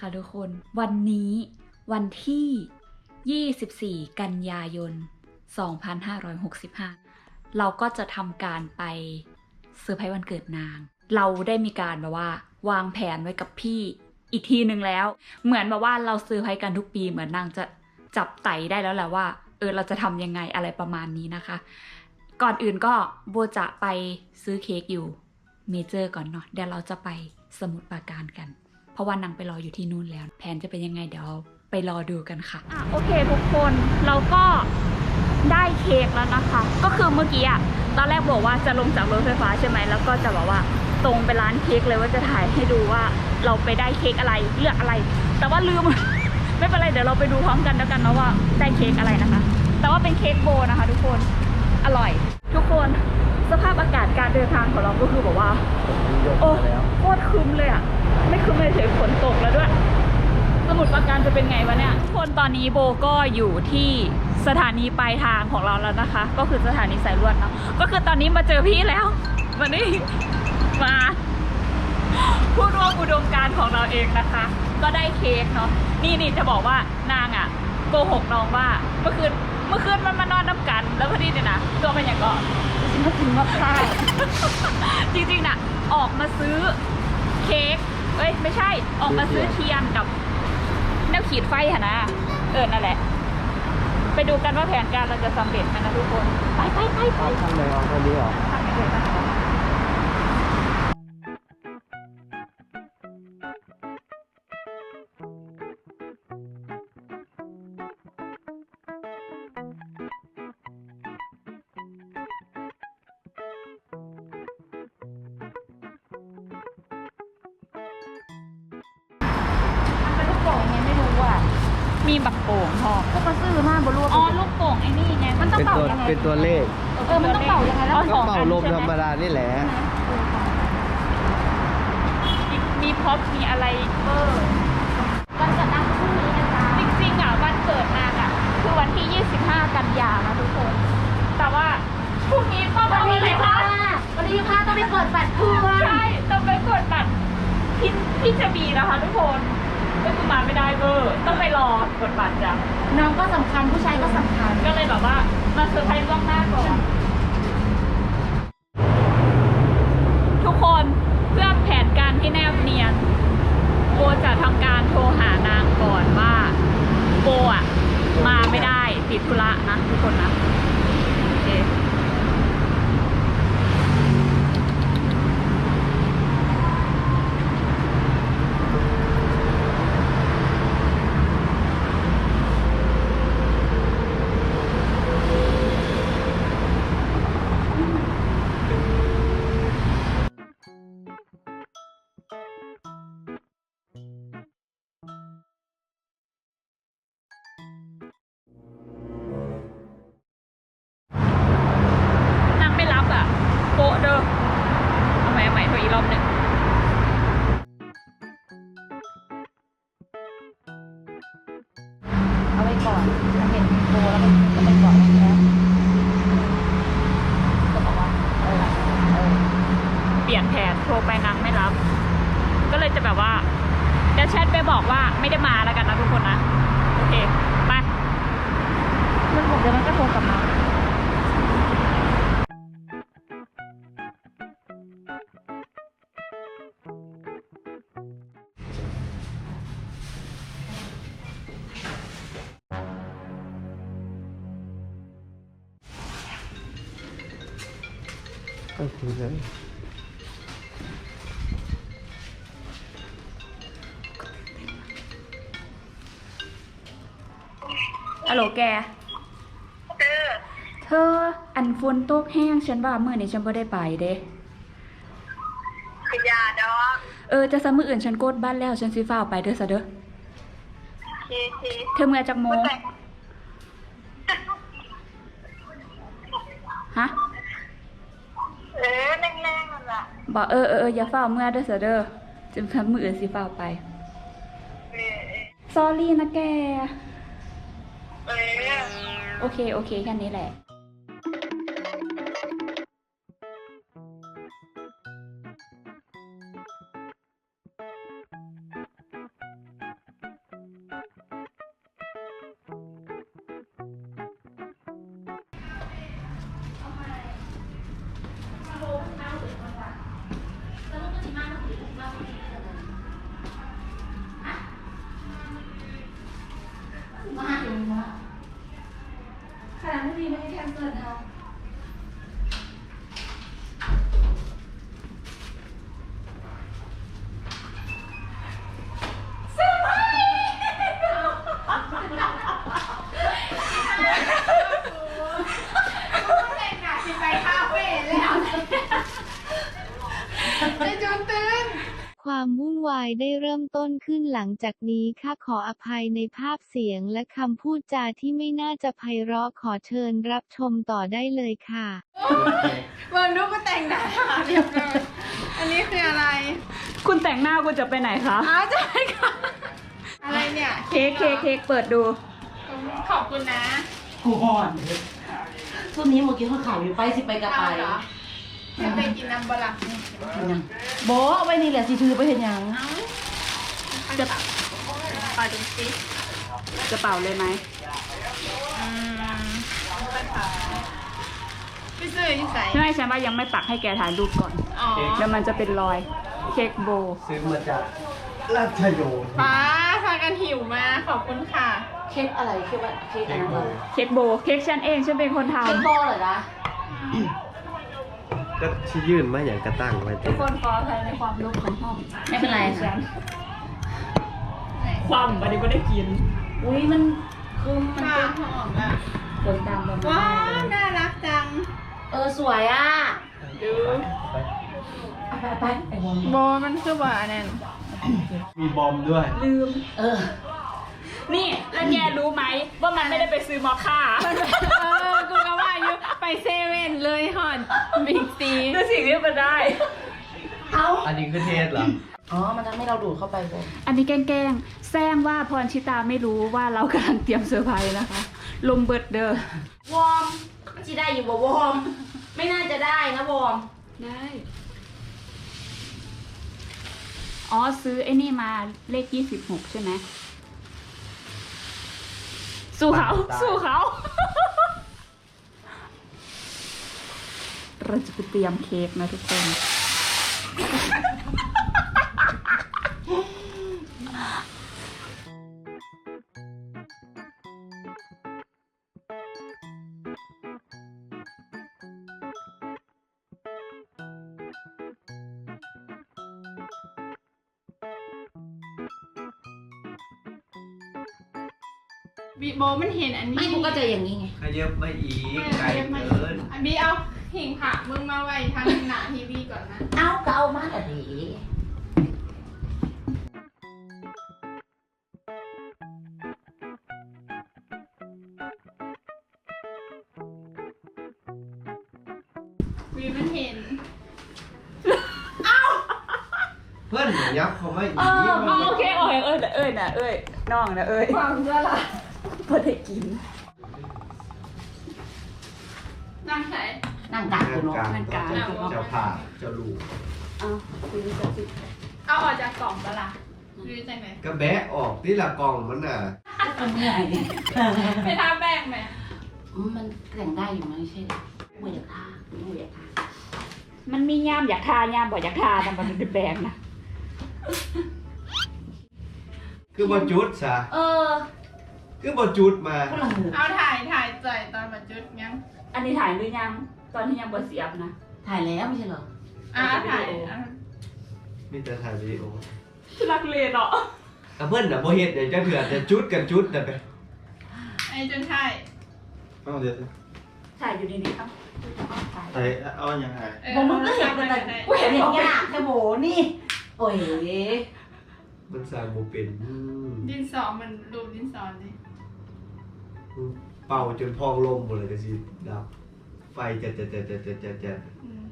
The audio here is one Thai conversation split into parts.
ค่ะทุกคน วันนี้วันที่ 24 กันยายน 2565 เราก็จะทำการไปเซอร์ไพรส์วันเกิดนาง เราได้มีการแบบว่า วางแผนไว้กับพี่อีกทีหนึ่งแล้ว เหมือนแบบว่าเราเซอร์ไพรส์กันทุกปีเหมือนนางจะจับไต่ได้แล้วแหละว่า เออเราจะทำยังไงอะไรประมาณนี้นะคะ ก่อนอื่นก็โบจะไปซื้อเค้กอยู่เมเจอร์ก่อนเนาะเดี๋ยวเราจะไปสมุทรปราการกัน เพราะว่านางไปรออยู่ที่นู่นแล้ว แผนจะเป็นยังไงเดี๋ยวไปรอดูกันค่ะ อะโอเคทุกคนเราก็ได้เค้กแล้วนะคะ ก็คือเมื่อกี้อะตอนแรกบอกว่าจะลงจากรถไฟฟ้าใช่ไหมแล้วก็จะบอกว่าตรงไปร้านเค้กเลยว่าจะถ่ายให้ดูว่าเราไปได้เค้กอะไรเลือกอะไร แต่ว่าลืม ไม่เป็นไรเดี๋ยวเราไปดูพร้อมกันแล้วกันนะว่าได้เค้กอะไรนะคะ แต่ว่าเป็นเค้กโบนะคะ ทุกคนอร่อย ทุกคนสภาพอากาศการเดินทางของเราก็คือแบบว่า โอ้โคตรคึมเลยอะ ไม่คึมเลยเฉยฝนตกแล้วด้วย สมุดประการจะเป็นไงวะเนี่ย ทุกคนตอนนี้โบก็อยู่ที่สถานีปลายทางของเราแล้วนะคะ ก็คือสถานีสายลวดเนาะ ก็คือตอนนี้มาเจอพี่แล้วมานี่มาผู้ร่วมอุดมการของเราเองนะคะ ก็ได้เค้กเนาะ นี่นี่จะบอกว่านางอะโกหกน้องว่าเมื่อคืนเมื่อคืนมันมานอนน้ำกัน แล้วพอดีเนี่ยนะตัวมันอย่างก็ จริงๆก็กินมะพร้าวจริงๆน่ะ ออกมาซื้อเค้กเอ้ยไม่ใช่ออกมาซื้อเทียนกับแนวขีดไฟหะนะเออนั่นแหละ ไปดูกันว่าแผนการเราจะสำเร็จไหมนะทุกคน ไปไปไปไปเอาข้างในเอาคนนี้เหรอทำไปเลยนะคะมัน พี่พี่จะมีนะคะทุกคนก็คือมาไม่ได้เบอร์ต้องไปรอกดบัตรจ้ะน้องก็สำคัญผู้ชายก็สำคัญ ก็เลยแบบว่ามาเซอร์ไพรส์ล่วงหน้าก่อน เปลี่ยนแผนโทรไปนางไม่รับ ก็เลยจะแบบว่าเดี๋ยวแชทไปบอกว่าไม่ได้มาแล้วกันนะทุกคนนะ โอเค ไปมันบอกเดี๋ยวมันก็โทรกลับมา ฮัลโหลแกเธออันฝนตกแห้งฉันว่าเมื่อนี้ฉันไม่ได้ไปเด้ขยาดอกเออจะซะมืออื่นฉันกดบ้านแล้วฉันสิฟ้าวไปเด้อซะเด้อเคเคเธอเมื่อจากโมงฮะเออแรงๆนั่นแหละบอกเออเออเอออย่าฟ้าวเมื่อเด้อซะเด้อจะซะมืออื่นสิฟ้าวไป เออเออ ซอรี่นะแกเออ โอเค โอเค แค่นี้แหละ หลังจากนี้ข้าขออภัยในภาพเสียงและคำพูดจาที่ไม่น่าจะไพเราะขอเชิญรับชมต่อได้เลยค่ะเบิ่งดูก็แต่งหน้าเรียบร้อยอันนี้คืออะไรคุณแต่งหน้าคุณจะไปไหนคะ อ้าวใช่ค่ะ อะไรเนี่ยเค้กเค้กเค้กเปิดดู ขอบคุณนะกูห่อนช่วงนี้เมื่อกี้เขาข่าวอยู่ไปสิไปกระไป เอาเหรอ จะไปกินน้ำบลักเห็นยังโบเอาไว้นี่แหละสิถือไปเห็นยังจะปลาดุกซิกระเป๋าเลยไหมอืมพี่ซื้ออยู่ใส่ใช่ฉันว่ายังไม่ปักให้แกถ่ายรูปก่อนอ๋อเดี๋ยวมันจะเป็นรอยเค้กโบ ซื้อมาจากราชโยนป้าพากันหิวมาขอบคุณค่ะ เค้กอะไรเค้กว่าเค้กอะไรนะเค้กโบ เค้กฉันเองฉันเป็นคนทเค้กโบเหรอนะ ก็ชี้ยื่นมาอย่างกระตั้งไว้ำเต็ทุมกคนขออภัยในความลุกของห้องไม่เป็นไรค่ะ ความบันนี้ก็ได้กิน อุ้ยมันคือมันข้าเป็นวหอมอะฝนตามประมาว้าณวน่ารักจังเออสวยอะดูเอาไปเอาไปไอ้วงโบมันคือว่าอันนั้นมีบอมด้วย ลืม เออ นี่แล้วแกรู้ไหมว่ามันไม่ได้ไปซื้อมอคค่าเออ กูก็ว่าอยู่ไปเซเว่นเลยห อนบิ๊กซีดูสิ่งที่มันได้ เอาอันนี้คือเทศเหรอ อ๋อ มันทำให้เราดูดเข้าไปโบอันนี้แกล้งๆแซงว่าพรชิตาไม่รู้ว่าเรากำลังเตรียมเซอร์ไพรส์นะคะ ลมเบิดเดอร์วอร์มจีได้อยู่บ่วอร์ม ไม่น่าจะได้นะวอร์ม ได้ อ๋อซื้อไอ้นี่มาเลขยี่สิบหกใช่ไหม สู้เขาสู้เขา เราจะไปเตรียมเค้กนะทุกคน บีโบมันเห็นอันนี้ ไม่กูก็จะอย่างนี้ไง ขยับมาอีกไม่ไกลไม่ไม่เกิน อันบีเอา หิ่งผักมึงมาไว้ทางหน้าทีวีก่อนนะ เอาก็เอามาอะดีบีมันเห็น เพื่อนอย่ายับเขาไม่อีกอ๋อมันโอเคโอ้ยเอ้ยเอ้ยนะเอ้ยน้องนะเอ้ยความเชื่อละพอได้กิน นั่งใส่ นั่งกลางกูเนาะการมันกลางเจ้าผ่าเจ้าลูก เอาคุยจะสิเอาออกจากกล่องปะล่ะหรือจากไหนก็แบะออกที่ละกล่องมันน่ะมันเหนื่อยไปทาแป้งไหมอืมมันแต่งได้อยู่นะไม่ใช่เหรอกูอยากทากูอยากทามันมีย่ามอยากทาย่ามบอกอยากทาแต่มันเป็นแบงนะ คือบ่จุดซะเออ คือบ่จุดมากูละหือเอาถ่ายถ่ายใจตอนบรรจุดยัง อันนี้ถ่ายหรือยัง ตอนที่ยังบนเสียบนะถ่ายแล้วไม่ใช่เหรอ อ่าถ่ายอะมีแต่ถ่ายวิดีโอรักเลนเนาะอะเพิ่นน่ะบ่เฮ็ดเดี๋ยวจะเถื่อจะจุดกันจุดน่ะไปไอ้จนถ่ายเอาเดี๋ยวถ่ายอยู่ดีๆเอ้าถ่ายใส่เอายังไงเออบอกมึงก็เห็นแต่ถ่ายกูเห็นอย่างเงี้ยแค่โบนี่ โอ้ยมันสร้างบ่เป็นอืมดินสอมันรูปดินสอดิเป่าจนพองลมหมดเลยก็สิดับ ไฟจะจะจะจะจะจะจะอืม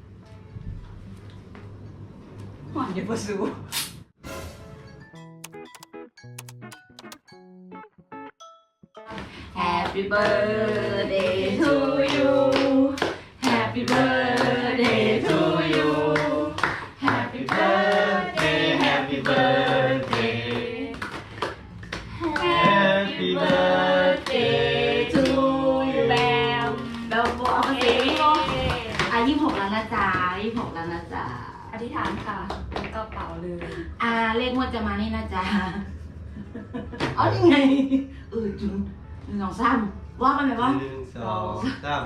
หวานเดี๋ยวบสู Happy birthday to you มานี่นะจ๊ะเอายังไงเออจุนหนึ่งสองสามว่ากันไหมวะหนึ่งสองสาม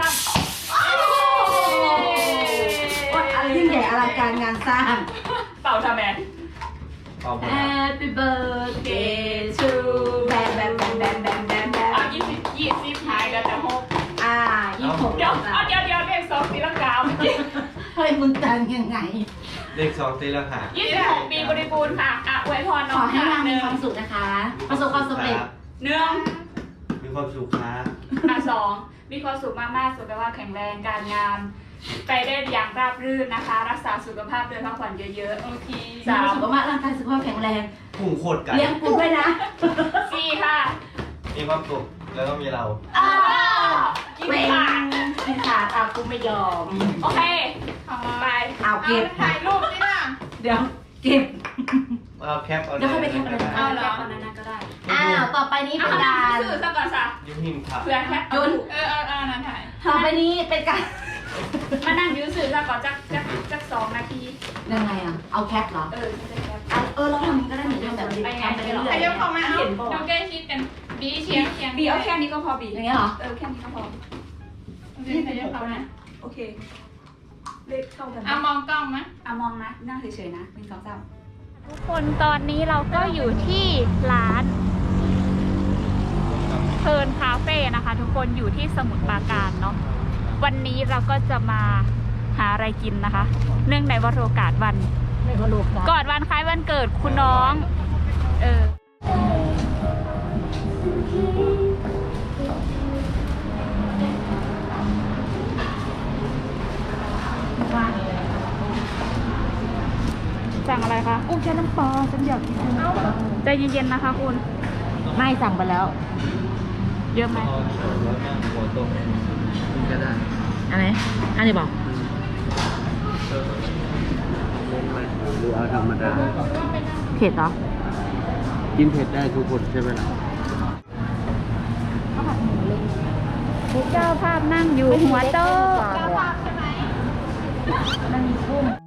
ว่าอะไรยิ่งใหญ่อลังการงานสร้าง เป่าทำไมเป่าหมด Happy birthday to แบมแบมแบมแบมแบมแบมแบเอามยี่สิบยี่สิบหายกันแต่หกอ่ายี่สิบหกเดี๋ยวเอาเดี๋ยวเดี๋ยวเลขสองสีลังกาเมื่อกี้เฮ้ยมึงตังยังไง เลขสองตีละหายี่สิบหกปีบริบูรณ์ค่ะอะอวยพรขน้อองให้นางหมีนึ่งความสุขนะคะ ประสบความสำเร็จ หนึ่งมีความสุขครับอะสองมีความสุขมากๆสุขภาพแข็งแรงการงาน ไปได้อย่างราบรื่นนะคะ รักษาสุขภาพโดยพักผ่อนเยอะๆโอเคสามสุขภาพร่างกายสุขภาพแข็งแรง พุ่งโคตรไกันเลี้ยงกูด้วยนะสี่ค่ะ มีความสุข แล้วก็มีเราอ้าวกินเป็นขาดกินขาดอะกูไม่ยอม โอเค ไป เอาเก็บ ถ่ายรูปนี่ล่ะ เดี๋ยวเก็บ เอาแคปเอาเดี๋ยวค่อยไปแคปเอาเลยเอาเหรอเอานั้นก็ได้ อ้าว ต่อไปนี้เอาเป็นกาการรสื่อซะก่อนสะยิ้มหิมค่ะเพื่อแค่จุนเออเอาเอาอันนั้นถ่าย ต่อไปนี้เป็นการมานั่งยืนสื่อซะก่อนจักจักจักสองนาที ยังไงอะ เอาแคปเหรอ เออไม่ได้แคป อะเออเราทำอย่างนี้ก็ได้เหมือนกันแบบนี้ไปไงทำไปเรื่อยขยับเข้ามาเอา เห็นปะดูใกล้ชิดกัน บีเชียงเชียงบีเอาแค่นี้ก็พอบีอย่างเงี้ยเหรอ เออแค่นี้ก็พอนี่ขยับเข้ามาโอเค เลขเท่ากันอะมองกล้องไหมอะมองนะ นั่งเฉยๆนะหนึ่งสองสามทุกคนตอนนี้เราก็อยู่ที่ร้านเพลินคาเฟ่นะคะ ทุกคนอยู่ที่สมุทรปราการเนาะ วันนี้เราก็จะมาหาอะไรกินนะคะ เนื่องในวันโอกาสวันไม่ก็ลูกนะก่อนวันคล้ายวันเกิดคุณน้อง เออ สั่งอะไรคะกุ้งแช่น้ำปลาฉันอยากกินใจเย็นๆนะคะคุณ ไม่สั่งไปแล้ว เยอะไหมหัวโตก็ได้อันไหนอันนี้บอกหรือเอาธรรมดา เผ็ดเหรอ กินเผ็ดได้ทุกคนใช่ไหมล่ะ เจ้าภาพนั่งอยู่หัวโต๊ะมันมีกุ้ง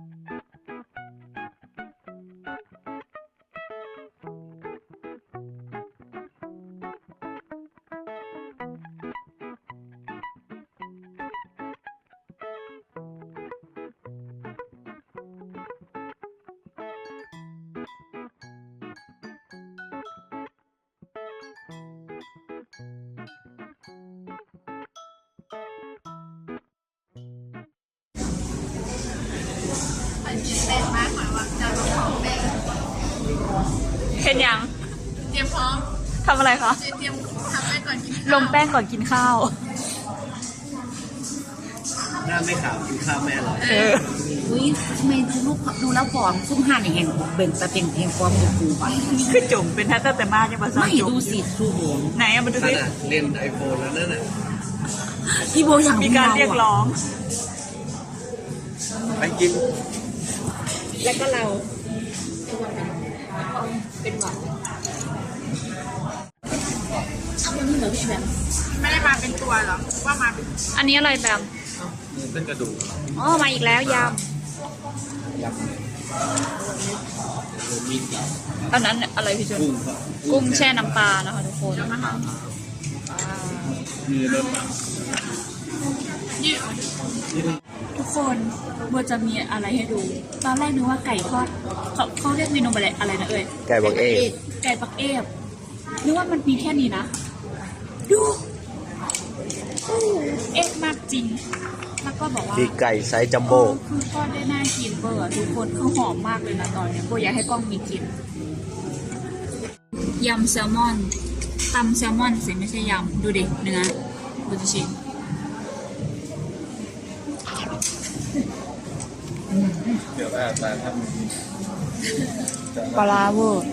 ทำไปก่อนกินลงแป้งก่อนกินข้าว หน้าไม่ขาวกินข้าวไม่อร่อยเอออุ้ยทำไมดูลูกดูแล้วผอมซุ่มห่านอย่างเงี้ยเบ่งแต่เป็นเพลงความดูกูไปคือจุ่มเป็นแท้แต่มากยังมาสร้างไม่จุ่มดูสิดูโหงไหนอะมาดูขสินาดเล่นไอโฟนแล้วนั่นน่ะพี่โบอย่างมีการเรียกร้อง ไปกิน แล้วก็เราเป็นหวัด เอาวันนี้เหรอพี่แบมไม่ได้มาเป็นตัวหรอ ว่ามาเป็นอันนี้อะไรแบบเป็นกระดูกอ๋อมาอีกแล้วยยำำอันนั้นอะไรพี่จุนกุ้งครับกุ้งแช่น้ำปลานะคะทุกคนมีรสทุกคนโบจะมีอะไรให้ดู ตอนแรกนึกว่าไก่ทอดเขาเขาเรียกเมนูอะไรอะไรนะเอ่ยไก่บักเอไก่ปักเอฟนึกว่ามันมีแค่นี้นะ ดูอู้เอฟมากจริง แล้วก็บอกว่าปีกไก่ไซส์จัมเอโบ้อคือทอดได้น่ากินเบอร์อะทุกคนคือหอมมากเลยนะตอนเนี้ยโบอยากให้กล้องมีกลิ่นยำแซลมอนตำแซลมอนสิไม่ใช่ยำดูดิเนื้อดูจะชิมเดี๋ยวอาจารย์ทปลาเวอร์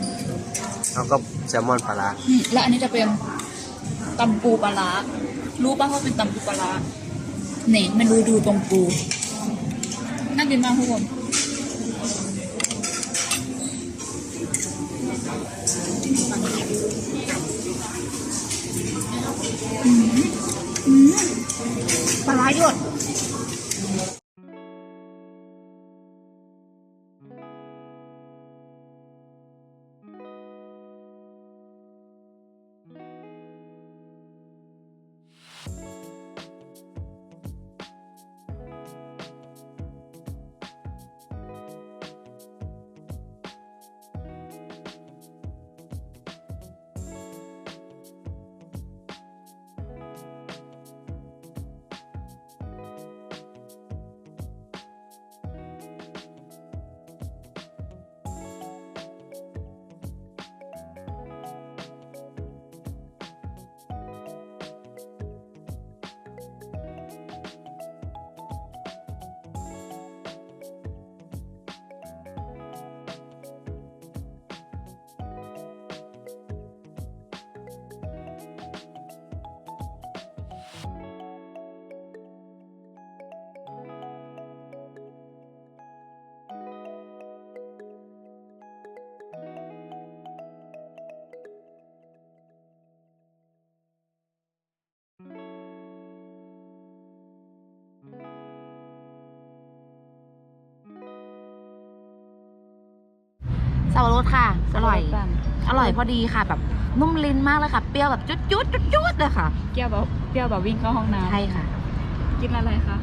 แล้วก็แซลมอนปลาร้า อืมและอันนี้จะเป็น ตำปูปลาร้ารู้ป่ะว่าเป็นตำปูปลาร้าเนี่ยมันดูดูตรงปูน่ากินมากทุกคน สับปะรดค่ะ อร่อยสับปะรดปั่นอร่อยพอดีค่ะ แบบนุ่มลิ้นมากเลยค่ะ เปรี้ยวแบบจุดจุดจุดจุดเลยค่ะ เปรี้ยวแบบเปรี้ยวแบบวิ่งเข้าห้องน้ใช่ค่ะำกินอะไรคะ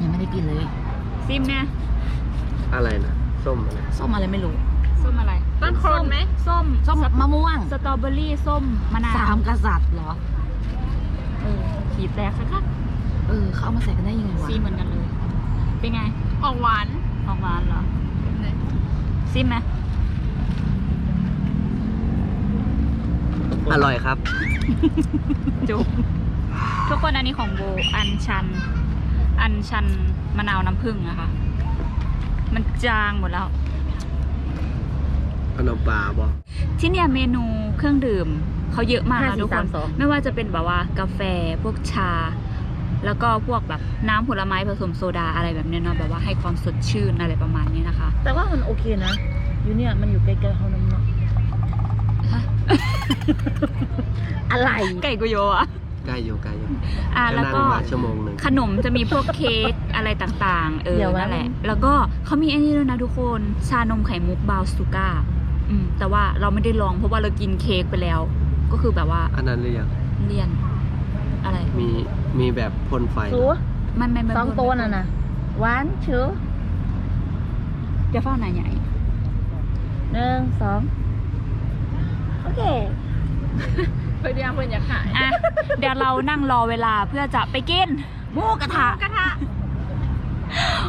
ยังไม่ได้กินเลย ซิมเนี่ยอะไรนะส้มอะไรส้มอะไรไม่รู้ส้มอะไรต้นโคนไหม ส้มส้มมะม่วงสตรอเบอรี่ส้มมะนาวสามกษัตริย์เหรอ เออขีดแตกสักคักเออเขาเอามาใส่กันได้ยังไงวะซีเหมือนกันเลย เป็นไง ออกหวานออกหวานเหรอซิมไหม อร่อยครับ จุบทุกคนอันนี้ของโบอันชัน อันชันมะนาวน้ำผึ้งนะคะ มันจางหมดแล้วขนมปลาบ่ที่เนี่ยเมนูเครื่องดื่มเขาเยอะมากห้านะสี่ทุกคสานมสองไม่ว่าจะเป็นแบบว่ากาแฟพวกชา แล้วก็พวกแบบน้ำผลไม้ผสมโซดาอะไรแบบเนี้ยเนาะแบบว่าให้ความสดชื่นอะไรประมาณนี้นะคะ แต่ว่ามันโอเคนะ อยู่เนี่ยมันอยู่ใกล้ๆเขาน้ำเนาะ อะไร ไก่กุโยอะใกล้อยู่ใกล้อยู่อะก็แล้วนั่งก็มาชั่วโมงหนึ่งขนมจะมีพวกเค้กอะไรต่างๆ เออ เดี๋ยวนะ นั่นแหละ แล้วก็เขามีอันนี้ด้วยนะทุกคน ชานมไข่มุกบราวน์ซูก้า อืม แต่ว่าเราไม่ได้ลองเพราะว่าเรากินเค้กไปแล้ว ก็คือแบบว่าอันนั้นหรือยังเลี่ยน อะไร มีมีแบบพ่นไฟสูมันไม่ไม่สองตัวน่ะนะหวานเชื้อจะเฝ้าหนาใหญ่หนึ่งสอง โอเคเพื่อนยังเพื่อนอยากขายอะเดี๋ยวเรานั่งรอเวลาเพื่อจะไปกินหมูกระทะ กระทะ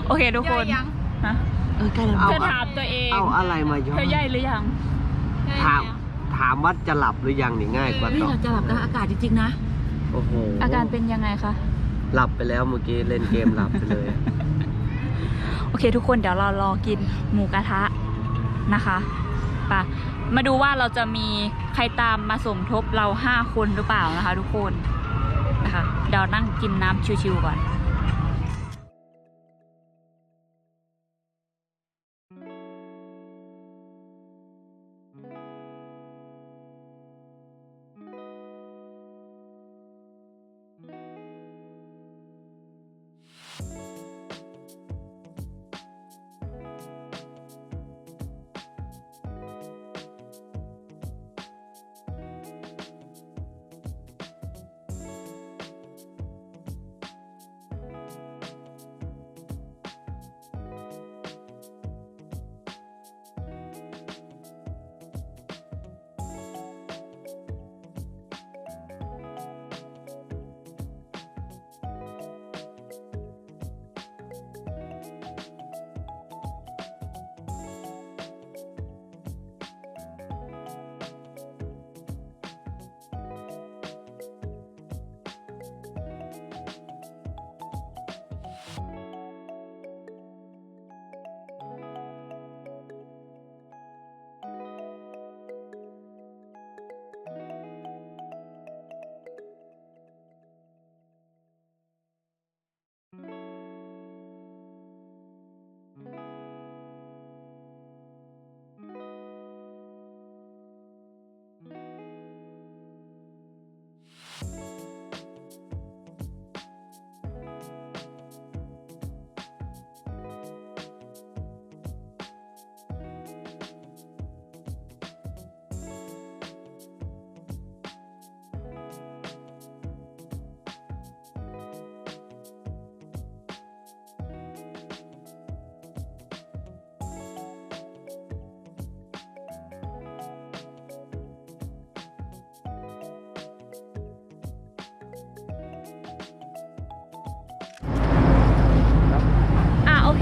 โอเคทุกคนย่อยยังฮะเออใกล้แล้วเอาเธอถามตัวเองเอาอะไรมาย้อเธนอใหญ่หรือยังถามถามว่าจะหลับหรือยังนี่ง่ายกว่านี่ตอบเราจะหลับกับอากาศจริงๆนะ โอ้โหอาการเป็นยังไงคะ หลับไปแล้วเมื่อกี้เล่นเกมหลับไปเลย โอเคทุกคนเดี๋ยวเรารอกินหมูกระทะนะคะไปะ มาดูว่าเราจะมีใครตามมาสมทบเราห้าคนหรือเปล่านะคะทุกคนนะคะเดี๋ยวนั่งกินน้ำชิวๆก่อน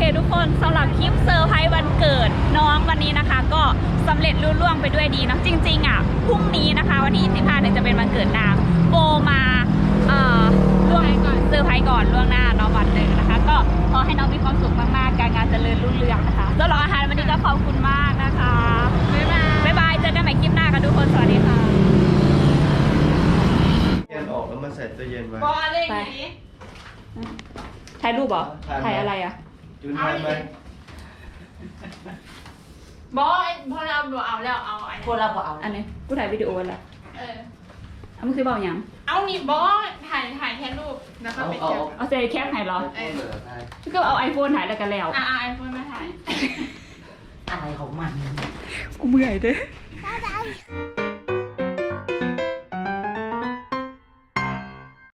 เคทุกคนสำหรับคลิปเซอร์ไพรส์วันเกิดน้องวันนี้นะคะ ก็สำเร็จรุ่ล่วงไปด้วยดีเนาะจริง ๆอะพรุ่งนี้นะคะ วันที่25เนี่ยจะเป็นวันเกิดนางโบมาเอ่อล่วงก่อนเซอร์ไพรส์ก่อนล่วงหน้าเนาะวันหนึ่งนะคะ ก็ขอให้น้องมีความสุขมากๆ การงานเจริญรุ่งเรืองนะคะสำหรับอาหารวันนี้ก็ขอบคุณมากนะคะบ๊ายบายบ๊ายบายเจอกันใหม่คลิปหน้าค่ะทุกคนสวัสดีค่ะเย็นออกแล้วมาใส่ตู้เย็นไว้ บอลเลยอย่างนี้ ถ่ายรูปเหรอถ่ายมาถ่ายอะไรอะ จุนทานไหมบอลพอเราเอาแล้วเอาไอ้คนเราก็เอาอันนี้กูถ่ายวิดีโอแล้วเออเอามึงซื้อเบาอย่างเอานี่บอลถ่ายถ่ายแค่รูปแล้วก็ไปเก็บเอาเซแคปถ่ายเหรอเออใช่ก็เอาไอโฟนถ่ายแล้วกันแล้วอ่าไอโฟนมาถ่ายอะไรของมันกูเมื่อยเด้อ